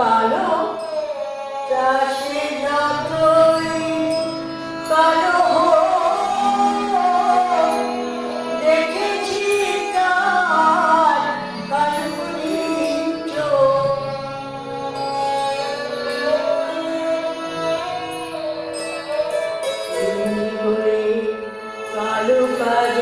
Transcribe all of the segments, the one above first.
কালো চাষে যতই কালো দেখেছি তার কালগুলি কালো কালো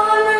Hallelujah.